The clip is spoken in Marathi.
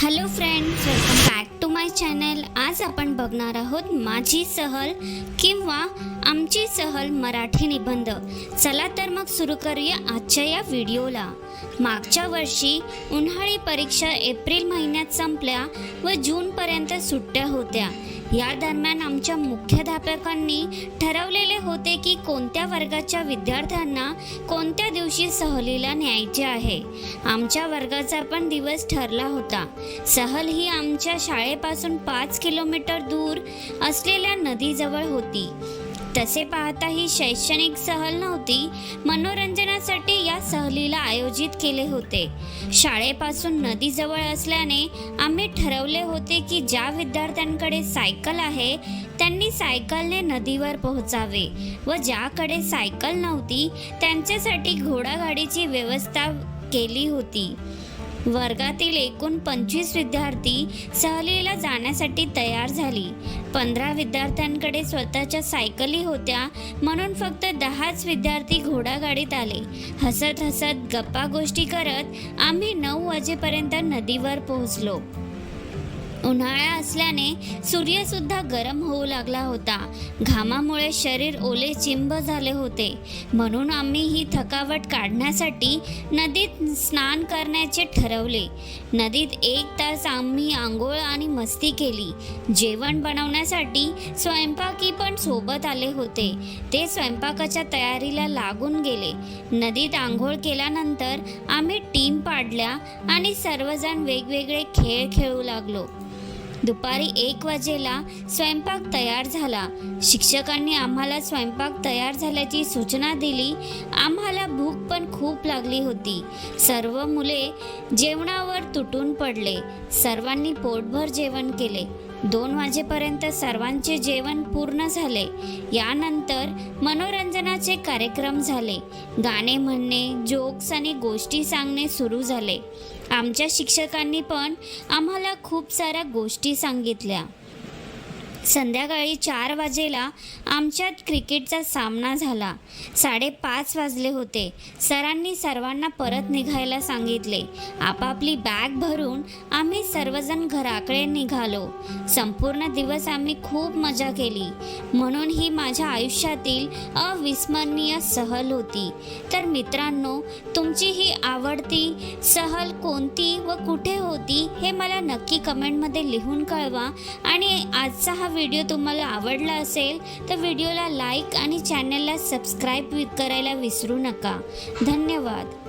Hello friends welcome back to my channel आज आपण बघणार आहोत माझी सहल किंवा आमची सहल मराठी निबंध. चला तर मग सुरू करूया आजच्या या व्हिडिओला. मागच्या वर्षी उन्हाळी परीक्षा एप्रिल महिन्यात संपल्या व जूनपर्यंत सुट्ट्या होत्या. या दरम्यान आमच्या मुख्याध्यापकांनी ठरवलेले होते की कोणत्या वर्गाच्या विद्यार्थ्यांना कोणत्या दिवशी सहलीला न्यायचे आहे? आमच्या वर्गाचा पण दिवस ठरला होता. सहल ही आमच्या शाळेपासून पाच किलोमीटर दूर असलेल्या नदीजवळ होती. तसे पाहता ही शैक्षणिक सहल नव्हती. मनोरंजनासाठी या सहलीला आयोजित केले होते. शाळेपासून नदीजवळ असल्याने आम्ही ठरवले होते की ज्या विद्यार्थ्यांकडे सायकल आहे त्यांनी सायकलने नदीवर पोहोचावे व ज्याकडे सायकल नव्हती त्यांच्यासाठी घोडागाडीची व्यवस्था केली होती. वर्गातील एकूण पंचवीस विद्यार्थी सहलीला जाण्यासाठी तयार झाली. पंधरा विद्यार्थ्यांकडे स्वतःच्या सायकली होत्या म्हणून फक्त दहाच विद्यार्थी घोडागाडीत आले. हसत हसत गप्पा गोष्टी करत आम्ही नऊ वाजेपर्यंत नदीवर पोहोचलो. उन्हाळा असल्याने सूर्यसुद्धा गरम होऊ लागला होता. घामामुळे शरीर ओले चिंब झाले होते. म्हणून आम्ही ही थकावट काढण्यासाठी नदीत स्नान करण्याचे ठरवले. नदीत एक तास आम्ही आंघोळ आणि मस्ती केली. जेवण बनवण्यासाठी स्वयंपाकी पण सोबत आले होते. ते स्वयंपाकाच्या तयारीला लागून गेले. नदीत आंघोळ केल्यानंतर आम्ही टीम पाडल्या आणि सर्वजण वेगवेगळे खेळ खेळू लागलो. दुपारी एक वाजेला स्वयंपाक तयार झाला. शिक्षकांनी आम्हाला स्वयंपाक तयार झाल्याची सूचना दिली. आम्हाला भूक पण खूप लागली होती. सर्व मुले जेवणावर तुटून पडले. सर्वांनी पोटभर जेवण केले. दोन वाजेपर्यंत सर्वांचे जेवण पूर्ण झाले. यानंतर मनोरंजनाचे कार्यक्रम झाले. गाणे म्हणणे जोक्स आणि गोष्टी सांगणे सुरू झाले. आमच्या शिक्षकांनी पण आम्हाला खूप साऱ्या गोष्टी सांगितल्या. संध्याकाळी चार वाजेला आमच्यात क्रिकेटचा सामना झाला. साडेपाच वाजले होते. सरांनी सर्वांना परत निघायला सांगितले. आपापली बॅग भरून आम्ही सर्वजण घराकडे निघालो. संपूर्ण दिवस आम्ही खूप मजा केली. म्हणून ही माझ्या आयुष्यातील अविस्मरणीय सहल होती. तर मित्रांनो तुमची ही आवडती सहल कोणती व कुठे होती हे मला नक्की कमेंटमध्ये लिहून कळवा आणि आजचा हा व्हिडिओ तुम्हाला आवडला असेल तर व्हिडिओला लाईक आणि चॅनलला सबस्क्राईब करायला विसरू नका. धन्यवाद.